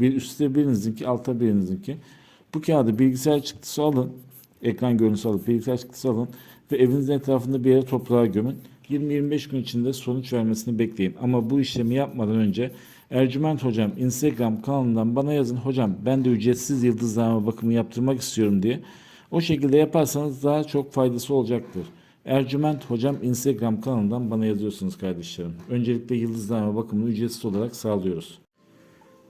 bir üstte birinizinki alta birinizinki. Bu kağıdı bilgisayar çıktısı alın. Ekran görüntüsü alıp bilgisayar çıktısı alın. Ve evinizin etrafında bir yere toprağa gömün. 20-25 gün içinde sonuç vermesini bekleyin. Ama bu işlemi yapmadan önce Ercüment Hocam Instagram kanalından bana yazın. Hocam ben de ücretsiz yıldızlama bakımı yaptırmak istiyorum diye. O şekilde yaparsanız daha çok faydası olacaktır. Ercüment Hocam Instagram kanalından bana yazıyorsunuz kardeşlerim. Öncelikle yıldızlama bakımını ücretsiz olarak sağlıyoruz.